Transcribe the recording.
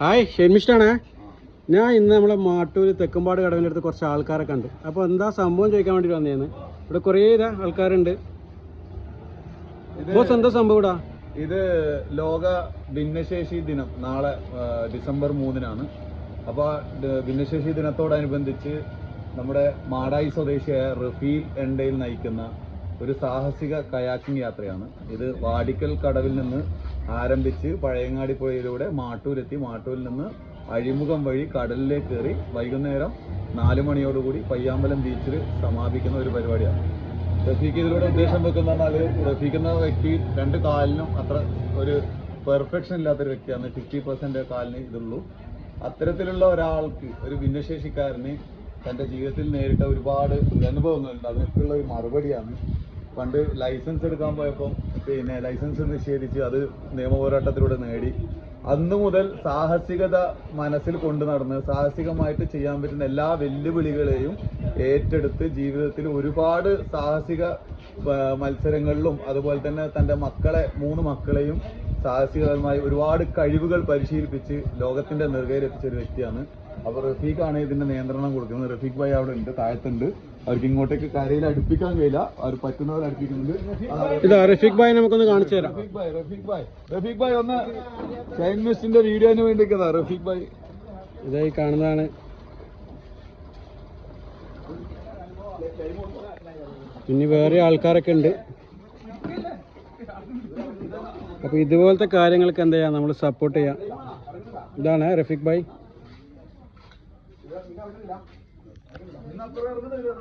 Hi ഷെൻമിഷ്ടാണേ ഞാൻ ഇന്ന് നമ്മളെ മാട്ടൂര് തെക്കുംപാട് കടവിന്റെ അടുത്ത് കുറച്ച് ആൾക്കാരെ കണ്ടു. അപ്പോൾ എന്താ സംഭവം ചോദിക്കാൻ വേണ്ടി വന്നേന്ന്? ഇവിടെ കുറേ ഇതാ ആൾക്കാരുണ്ട്. ബോസ് എന്താ സംഭവം ഇടാ ഇത് ലോക ഭിന്നശേഷി ദിനം നാളെ ഡിസംബർ മൂന്നിനാണ്. അപ്പോൾ ഭിന്നശേഷി ദിനത്തോടനുബന്ധിച്ച് നമ്മുടെ മാടായി സ്വദേശിയായ റഫീൽ എണ്ടയിൽ നയിക്കുന്ന ഒരു സാഹസിക കയാക്കിംഗ് യാത്രയാണ്. ഇത് വാടിക്കൽ കടവിൽ നിന്ന് ആരംഭിച്ച് പഴയങ്ങാടി പുഴയിലൂടെ മാട്ടൂരെത്തി. മാട്ടൂരിൽ നിന്ന് അഴിമുഖം വഴി കടലിലേക്ക് കയറി വൈകുന്നേരം നാല് മണിയോടുകൂടി പയ്യാമ്പലം ബീച്ചിൽ സമാപിക്കുന്ന ഒരു പരിപാടിയാണ്. റഫീഖ് ഇതിലൂടെ ഉദ്ദേശം വെക്കുന്ന പറഞ്ഞാൽ റഫീഖ് വ്യക്തി രണ്ട് കാലിനും അത്ര ഒരു പെർഫെക്ഷൻ ഇല്ലാത്തൊരു വ്യക്തിയാണ്. ഫിഫ്റ്റി പെർസെന്റ് കാലിന് ഇതുള്ളൂ. അത്തരത്തിലുള്ള ഒരാൾക്ക് ഒരു ഭിന്നശേഷിക്കാരന് തന്റെ ജീവിതത്തിൽ നേരിട്ട ഒരുപാട് അനുഭവങ്ങളുണ്ട് അതിനൊക്കെയുള്ള ഒരു മറുപടിയാണ് പണ്ട് ലൈസൻസ് എടുക്കാൻ പോയപ്പോൾ പിന്നെ ലൈസൻസ് നിഷേധിച്ച് അത് നിയമപോരാട്ടത്തിലൂടെ നേടി. അന്നു മുതൽ സാഹസികത മനസ്സിൽ കൊണ്ടു നടന്ന് സാഹസികമായിട്ട് ചെയ്യാൻ പറ്റുന്ന എല്ലാ വെല്ലുവിളികളെയും ഏറ്റെടുത്ത് ജീവിതത്തിൽ ഒരുപാട് സാഹസിക മത്സരങ്ങളിലും അതുപോലെ തന്നെ തന്റെ മക്കളെ മൂന്ന് മക്കളെയും സാഹസികമായി ഒരുപാട് കഴിവുകൾ പരിശീലിപ്പിച്ച് ലോകത്തിന്റെ നെറുകയിലെത്തിച്ച ഒരു വ്യക്തിയാണ് അപ്പോൾ റഫീഖാണ് ഇതിന്റെ നിയന്ത്രണം കൊടുക്കുന്നത്. റഫീഖ് ഭായി അവിടെ ഉണ്ട് താഴത്തുണ്ട്. അവർക്ക് ഇങ്ങോട്ടേക്ക് കരയിൽ അടുപ്പിക്കാൻ കഴിയില്ല. അവർ പറ്റുന്നവർ അടുപ്പിക്കുന്നുണ്ട്. ഇതാ റഫീഖ് ഭായി നമുക്കൊന്ന് കാണിച്ചു തരാം. റഫീഖ് ഭായ് റഫീഖ് ഭായ്. റഫീഖ് ഭായ് ഒന്ന് ഷൈൻ മിസ്റ്റിന്റെ വീഡിയോന് വേണ്ടി നിൽക്കുന്നതാ റഫീഖ് ഭായ്. ഇതായി കാണുന്നതാണ്. പിന്നെ വേറെ ആൾക്കാരൊക്കെ ഉണ്ട്. അപ്പൊ ഇതുപോലത്തെ കാര്യങ്ങൾക്ക് എന്താ നമ്മൾ സപ്പോർട്ട് ചെയ്യാം. ഇതാണ് റഫീഖ് ഭായ്. പിന്നെ അവരില്ല ഇന്ന് അത്ര ഇറങ്ങുന്നില്ല